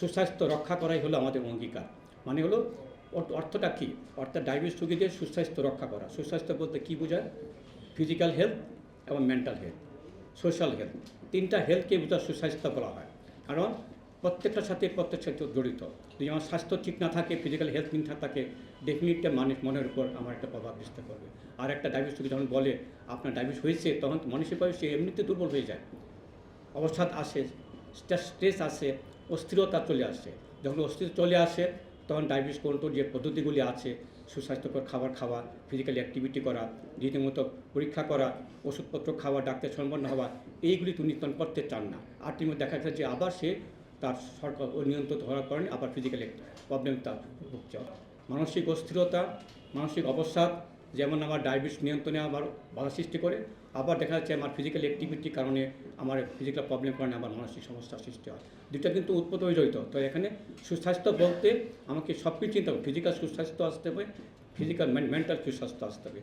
সুস্বাস্থ্য রক্ষা করাই হলো আমাদের অঙ্গীকার। মানে হলো অর্থ- অর্থটা কী? অর্থাৎ ডায়াবেটিস রোগীদের সুস্বাস্থ্য রক্ষা করা। সুস্বাস্থ্য বলতে কী বোঝায়? ফিজিক্যাল হেলথ এবং মেন্টাল হেলথ সোশ্যাল হেলথ তিনটা হেলথকে বোঝা সুস্বাস্থ্য বলা হয়। কারণ প্রত্যেকটার সাথে প্রত্যেক সাথে জড়িত। যদি আমার স্বাস্থ্য ঠিক না থাকে ফিজিক্যাল হেলথ ঠিক না থাকে ডেফিনেটলি মানুষ মনের উপর আমার একটা প্রভাব বিস্তার করবে। আর একটা ডায়াবেটিস রোগী যখন বলে, আপনার ডায়াবেটিস হয়েছে, তখন মানুষের মানসিকভাবে সে এমনিতে দুর্বল হয়ে যায়। অবসাদ আসে স্ট্রেস আসে, অস্থিরতা চলে আসে। যখন অস্থির চলে আসে, তখন ডায়াবেটিস কন্ট্রোল যে পদ্ধতিগুলি আছে, সুস্বাস্থ্যকর খাবার খাওয়া ফিজিক্যাল অ্যাক্টিভিটি করা, রীতিমতো পরীক্ষা করা, ওষুধপত্র খাওয়া, ডাক্তার সম্পন্ন হওয়া, এইগুলি তিনি করতে চান না। আর তিনি দেখা যাচ্ছে যে আবার সে তার সরকার ও নিয়ন্ত্রণ ধরার কারণে আবার ফিজিক্যাল প্রবলেম তার ভুগছে। মানসিক অস্থিরতা, মানসিক অবসাদ যেমন আমার ডায়াবেটিস নিয়ন্ত্রণে আবার বাধা সৃষ্টি করে, আবার দেখা যাচ্ছে আমার ফিজিক্যাল অ্যাক্টিভিটির কারণে আমার ফিজিক্যাল প্রবলেম কারণে আমার মানসিক সমস্যার সৃষ্টি হয়। দুটা কিন্তু উৎপত্ত হয়ে জড়িত। তো এখানে সুস্বাস্থ্য বলতে আমাকে সব কিছু চিন্তা হবে। ফিজিক্যাল সুস্বাস্থ্য আসতে হবে ফিজিক্যাল মেন্টাল সুস্বাস্থ্য আসতে হবে।